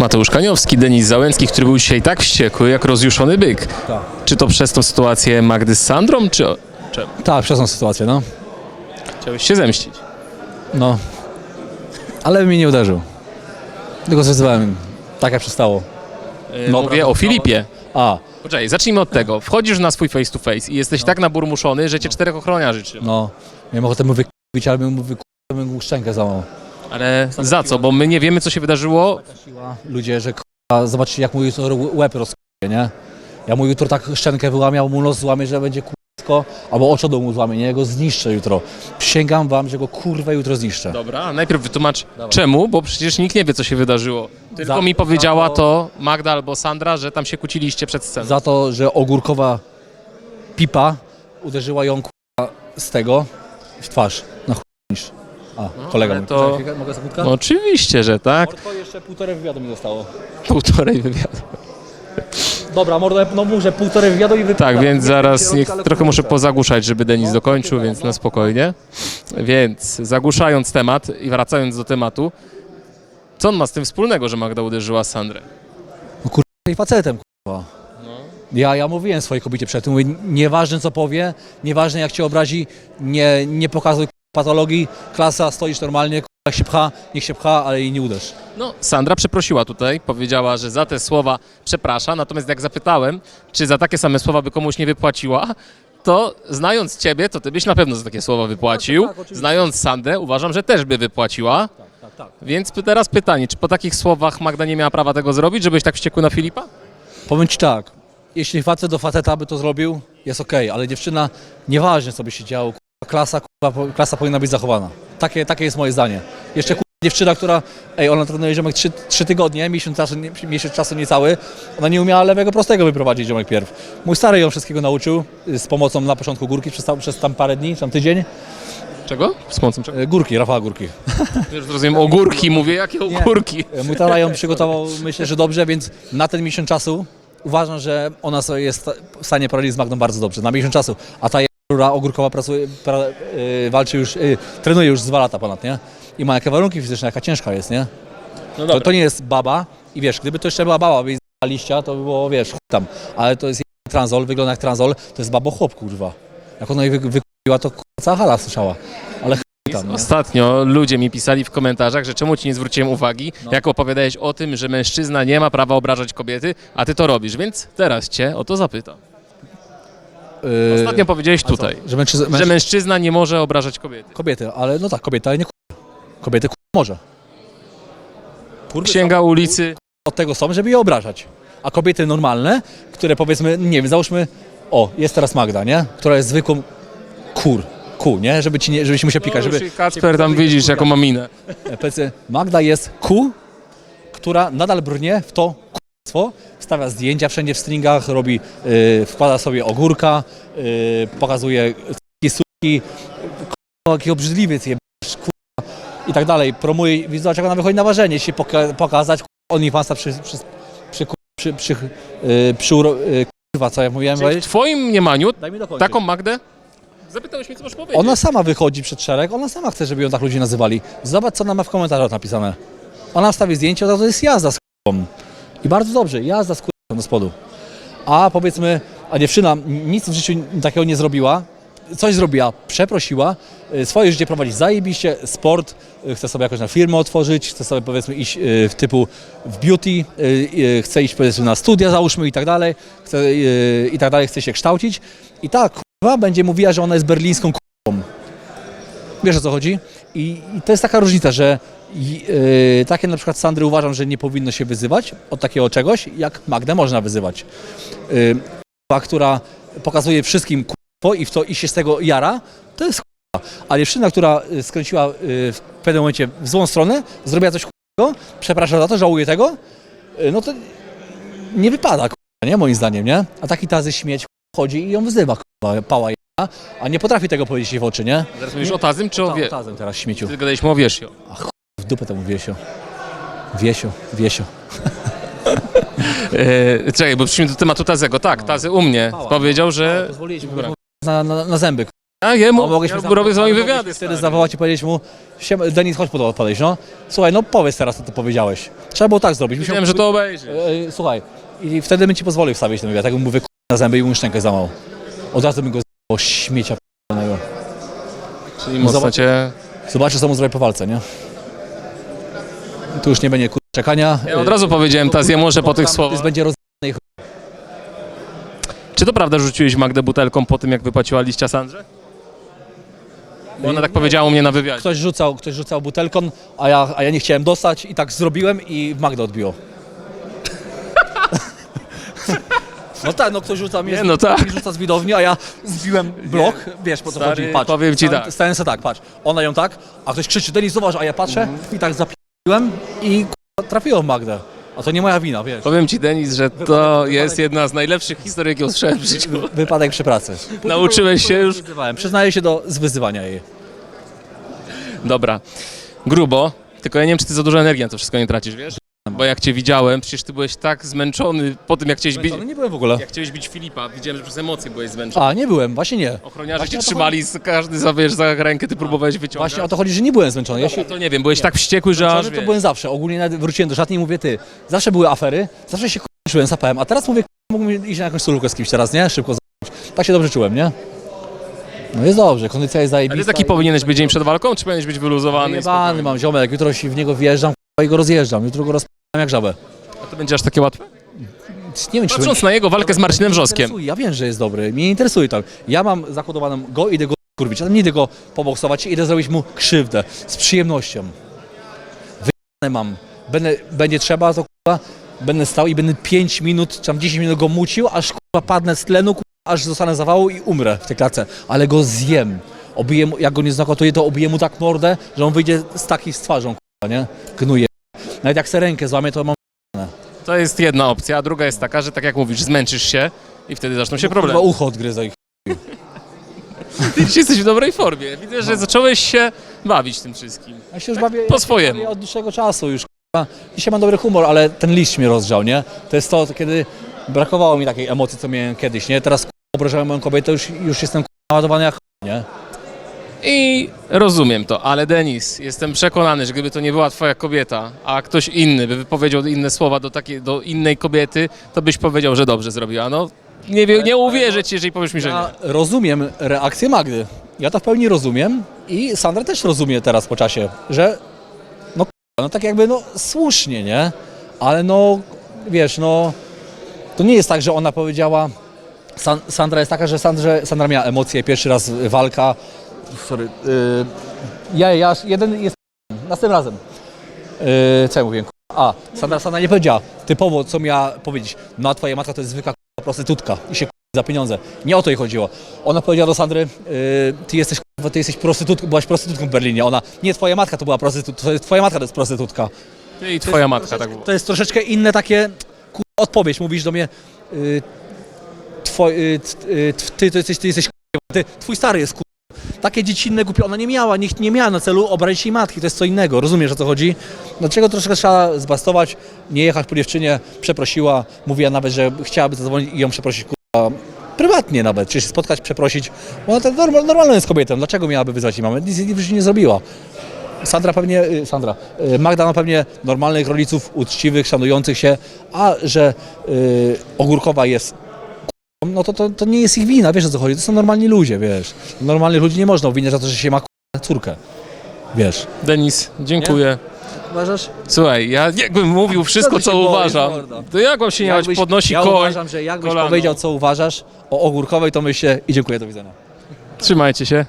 Mateusz Kaniowski, Denis Załęcki, który był dzisiaj tak wściekły jak rozjuszony byk. Tak. Czy to przez tą sytuację Magdy z Sandrą, czy o- czemu? Tak, przez tą sytuację, no. Chciałeś się zemścić? No. Ale mnie nie uderzył. Tylko zwyzywałem. Tak jak przystało. No, Mówię o Filipie. A, Poczekaj, zacznijmy od tego. Wchodzisz na swój face to face i jesteś tak naburmuszony, że cię czterech ochroniarzy trzyma. no. Miałem ochotę mu wykupić, ale bym mu wykupił, bym mu szczękę załamał. Ale za co? Bo my nie wiemy, co się wydarzyło. Ludzie, że k***a, zobaczcie jak mu jutro łeb rozkuje, nie? Ja mu jutro tak szczękę wyłamiał, mu nos złamie, że będzie kursko, albo oczodą mu złamie, nie? Ja go zniszczę jutro. Przysięgam wam, że go kurwa jutro zniszczę. Dobra, a najpierw wytłumacz czemu, bo przecież nikt nie wie, co się wydarzyło. Tylko Za- mi powiedziała za to- to Magda albo Sandra, że tam się kłóciliście przed sceną. Za to, że ogórkowa pipa uderzyła ją kurwa, z tego w twarz. A, kolega ale mój. to- Czekaj, Mogę sekundkę? No, oczywiście, że tak. Mordo, jeszcze półtorej wywiadu mi zostało. Półtorej wywiadu. Dobra, mordo, no muszę półtorej wywiadu i wypada. Tak, więc zaraz niech, trochę muszę pozagłuszać, żeby Denis No, dokończył, więc chyba, na no. spokojnie. Więc zagłuszając temat i wracając do tematu, co on ma z tym wspólnego, że Magda uderzyła Sandrę? No kurwa, i facetem, kurwa. Ja, ja mówiłem swojej kobiecie przed tym, mówię, nieważne co powie, nieważne jak cię obrazi, nie, nie pokazuj patologii, klasa, stoisz normalnie, jak się pcha, niech się pcha, ale jej nie uderz. No, Sandra przeprosiła tutaj, powiedziała, że za te słowa przeprasza, natomiast jak zapytałem, czy za takie same słowa by komuś nie wypłaciła, to znając ciebie, to ty byś na pewno za takie słowa wypłacił. tak, tak, oczywiście. znając Sandrę, uważam, że też by wypłaciła. Tak, tak. Więc py- teraz pytanie, czy po takich słowach Magda nie miała prawa tego zrobić, żebyś tak wściekły na Filipa? Powiem ci tak, jeśli facet do faceta by to zrobił, jest okej, ale dziewczyna, nieważne co by się działo, klasa, kurwa, klasa powinna być zachowana. Takie, takie jest moje zdanie. Jeszcze kurwa, dziewczyna, która, ej, ona trenuje ziomek trzy, trzy tygodnie, miesiąc czasu, nie, miesiąc czasu niecały, ona nie umiała lewego prostego wyprowadzić ziomek pierw. Mój stary ją wszystkiego nauczył, y, z pomocą na początku górki, przez, tam- przez tam parę dni, tam tydzień. Czego? Z pomocą czego? Y, Górki, Rafała Górki. Już rozumiem, ogórki mówię, jakie ogórki? Y, Mój tata ją przygotował, myślę, że dobrze, więc na ten miesiąc czasu uważam, że ona sobie jest w stanie poradzić z Magdą bardzo dobrze, na miesiąc czasu. A ta rura ogórkowa pracuje, pra, y, walczy już, y, trenuje już z dwa lata ponad, nie? I ma jakie warunki fizyczne, jaka ciężka jest, nie? No To, to nie jest baba i wiesz, gdyby to jeszcze była baba, by jej z***a liścia, to by było, wiesz, chuj tam. Ale to jest tranzol, wygląda jak tranzol, to jest babo chłop, kurwa. Jak ona jej wy, wykupiła, to kurwa, cała hala słyszała. Ale chuj tam, nie? Ostatnio ludzie mi pisali w komentarzach, że czemu ci nie zwróciłem uwagi, No. jak opowiadałeś o tym, że mężczyzna nie ma prawa obrażać kobiety, a ty to robisz, więc teraz cię o to zapytam. Y, Ostatnio powiedziałeś tutaj, Że, mężczyzna, że mężczyzna nie może obrażać kobiety. Kobiety, ale no tak, kobieta, ale nie kurwa. Kobiety kurwa może. Kurwy Księga ulicy, od tego są, żeby je obrażać. A kobiety normalne, które powiedzmy, nie wiem, załóżmy, o, jest teraz Magda, nie? Która jest zwykłą kur, ku, nie? Żeby ci nie, żebyś musiał pikać, no, żeby... żeby... Kacper tam widzisz, jaką ma minę. E, Powiedzmy, Magda jest ku, która nadal brnie w to kurstwo, wstawia zdjęcia wszędzie w stringach, robi, y, wkłada sobie ogórka, y, pokazuje suki, jaki obrzydliwiec je, kurwa, i tak dalej. Promuje, widzę, jak ona wychodzi na ważenie, się poka pokazać, OnlyFansa przy, przy, przy, przy, przy, y, przy, uro- y, kurwa, co ja mówiłem W powiedzieć? twoim mniemaniu taką Magdę? Zapytałeś mnie, co możesz powiedzieć. Ona sama wychodzi przed szereg, ona sama chce, żeby ją tak ludzie nazywali. Zobacz, co ona ma w komentarzach napisane. Ona wstawi zdjęcie, to jest jazda z k***ą. I bardzo dobrze, jazda z k***ą do spodu. A powiedzmy, a dziewczyna nic w życiu takiego nie zrobiła, coś zrobiła, przeprosiła, y, swoje życie prowadzi zajebiście, sport, y, chce sobie jakoś na firmę otworzyć, chce sobie powiedzmy iść y, w typu w beauty, chce iść powiedzmy na studia załóżmy i tak dalej, chce, i tak dalej, chce się kształcić i tak, kurwa, będzie mówiła, że ona jest berlińską k***ą. Wiesz o co chodzi? I, i to jest taka różnica, że i, yy, takie na przykład Sandry uważam, że nie powinno się wyzywać od takiego czegoś, jak Magdę można wyzywać. Yy, która pokazuje wszystkim k***o i w to i się z tego jara, to jest k***a. A dziewczyna, która y, skręciła y, w pewnym momencie w złą stronę, zrobiła coś k***o, przepraszam za to, żałuje tego, y, no to nie wypada, k***a, nie moim zdaniem, nie? A taki tazy śmieć k***a, chodzi i ją wyzywa, k***a, pała a nie potrafi tego powiedzieć jej w oczy, nie? Zaraz mówisz o Tazym czy o wie... Tazem teraz śmieciu. Ty gadaliśmy o Wiesio. W dupę temu Wiesio. Wiesio, Wiesio. E, czekaj, bo przyszliśmy do tematu Tazego. Tak, Tazy u mnie powiedział, że... Pozwoliliśmy na, na, na zęby. A jemu, A mogłeś ja robię z wami wywiady. wtedy stary. zawołać i powiedzieć mu, "Siema, Denis, chodź pod- podejść, no. Słuchaj, no powiedz teraz, co ty powiedziałeś. Trzeba było tak zrobić. Musiał- Wiem, że to obejrzy. E, e, Słuchaj, i wtedy bym ci pozwolił wstawić ten wywiad. Tak bym mówię, "K***, na zęby i mu szczękę zamał. Od razu bym go z***ł, śmiecia p***nego. Czyli mocno Zobacz- cię... Zobaczysz, co mu zrobię po walce, nie? Tu już nie będzie kur... czekania. Ja od razu powiedziałem Taziemu, że po tych słowach... Będzie roz... Czy to prawda, że rzuciłeś Magdę butelką po tym, jak wypłaciła liścia Sandrze? Bo ona tak powiedziała u mnie na wywiadzie. Ktoś rzucał, ktoś rzucał butelką, a ja, a ja nie chciałem dostać i tak zrobiłem i w Magdę odbiło. No tak, no ktoś rzuca mnie, Nie, no tak. mi rzuca z widowni, a ja zbiłem blok, wiesz po co Stary, chodzi, patrz. powiem ci Stałem- tak. Stałem sobie tak, patrz, ona ją tak, a ktoś krzyczy, Denis zobacz, a ja patrzę i tak zapiłem i trafiłem w Magdę. A to nie moja wina, wiesz. Powiem ci, Denis, że to jest jedna z najlepszych historii, jakie usłyszałem w życiu. Wypadek przy pracy. Nauczyłeś się już? Wyzywałem, przyznaję się do zwyzywania jej. Dobra. Grubo. Tylko ja nie wiem, czy ty za dużo energii na to wszystko nie tracisz, wiesz? Bo jak cię widziałem, przecież ty byłeś tak zmęczony po tym, jak chciałeś bić... No nie byłem w ogóle. Jak chciałeś bić Filipa, widziałem, że przez emocje byłeś zmęczony. A, nie byłem, właśnie nie. Ochroniarze Właśnie cię o to trzymali, z- każdy za, wiesz, za rękę, ty próbowałeś wyciągać. Właśnie o to chodzi, że nie byłem zmęczony. Ja się, To nie wiem, byłeś tak wściekły, że aż, Zmęczony to wiesz, byłem zawsze. Ogólnie nawet wróciłem do szatni i mówię, ty, zawsze były afery, zawsze się czułem, zapałem, a teraz mówię, mógłbym iść na jakąś solówkę z kimś teraz, nie? Szybko zrobić. Tak się dobrze czułem, nie? No jest dobrze, kondycja jest zajebista. ty taki powinieneś być dzień przed walką, czy powinieneś być wyluzowany? i Jebany spokojny? mam ziomek, jutro się w niego wjeżdżam i go rozjeżdżam, jutro go jak żabę. A to będzie aż takie łatwe? Nie wiem, czy Patrząc na jego walkę z Marcinem Wrzoskiem. interesuje. Ja wiem, że jest dobry, mnie nie interesuje tam. Ja mam zakodowaną go, idę go kurwić, ale nie idę go poboksować, idę zrobić mu krzywdę, z przyjemnością. Wyjebane mam. Będę, będzie trzeba, to kurwa, będę stał i będę 5 minut, czy tam 10 minut go mucił, aż kurwa padnę z tlenu, kurwa, aż zostanę zawału i umrę w tej klatce. Ale go zjem. Obiję mu, jak go nie znokautuję, to obiję mu tak mordę, że on wyjdzie z takiej z twarzą, kurwa, nie? Gnuje. Nawet jak se rękę złamie, to mam To jest jedna opcja, a druga jest taka, że tak jak mówisz, zmęczysz się i wtedy zaczną się kurwa problemy. ucho odgryza ich. Ty dzisiaj jesteś w dobrej formie. Widzę, że zacząłeś się bawić tym wszystkim. Ja się już bawię po swojemu. Ja od dłuższego czasu już. k***a. Dzisiaj mam dobry humor, ale ten liść mnie rozgrzał, nie? To jest to, kiedy brakowało mi takiej emocji, co miałem kiedyś, nie? Teraz k***a, obrażałem moją kobietę, już, już jestem k***a, naładowany jak ch- nie? I rozumiem to, ale Denis, jestem przekonany, że gdyby to nie była twoja kobieta, a ktoś inny by wypowiedział inne słowa do, takiej, do innej kobiety, to byś powiedział, że dobrze zrobiła. No, nie, wie, nie uwierzę ci, jeżeli powiesz mi, że Ja nie. rozumiem reakcję Magdy. Ja to w pełni rozumiem i Sandra też rozumie teraz po czasie, że no, k***a, no tak jakby, no słusznie, nie? Ale no, wiesz, no, to nie jest tak, że ona powiedziała, San, Sandra jest taka, że Sandrze, Sandra miała emocje, pierwszy raz walka, sorry, yy, ja, ja, jeden jest następnym razem. Yy, co ja mówiłem? A, Sandra, Sandra nie powiedziała typowo, co miała powiedzieć. No a twoja matka to jest zwykła k***a, prostytutka i się k***a, za pieniądze. Nie o to jej chodziło. Ona powiedziała do Sandry, yy, ty jesteś k***a, ty jesteś prostytutką, byłaś prostytutką w Berlinie. Ona, nie, twoja matka to była prostytutka, jest, twoja matka to jest prostytutka. Ty i twoja matka tak było. To jest troszeczkę inne takie k***a, odpowiedź. Mówisz do mnie, yy, twoj, yy, t- yy, t- ty, to jesteś, ty jesteś k***a, ty, twój stary jest k***a. Takie dziecinne głupie, ona nie miała, nie, nie miała na celu obrazić jej matki, to jest co innego, rozumiesz o co chodzi? Dlaczego troszkę trzeba zbastować, nie jechać po dziewczynie, przeprosiła, mówiła nawet, że chciałaby zadzwonić i ją przeprosić, k***a, prywatnie nawet, czy się spotkać, przeprosić, bo ona to normal, normalną jest kobietą, dlaczego miałaby wyzwać? Jej mamę, nic w życiu nie zrobiła. Sandra pewnie, y, Sandra, y, Magda ma pewnie normalnych rodziców, uczciwych, szanujących się, a że y, Ogórkowa jest no to, to, to nie jest ich wina, wiesz o co chodzi, to są normalni ludzie, wiesz. Normalnych ludzi nie można obwiniać za to, że się ma k***a, córkę, wiesz. Denis, dziękuję. Uważasz? Słuchaj, ja jakbym mówił wszystko, ty co boisz, uważam, mordo? to jak mam się nie Jakbyś- podnosi ja koń, uważam, że jakbyś kolano. powiedział, co uważasz o Ogórkowej, to myślę i dziękuję, do widzenia. Trzymajcie się.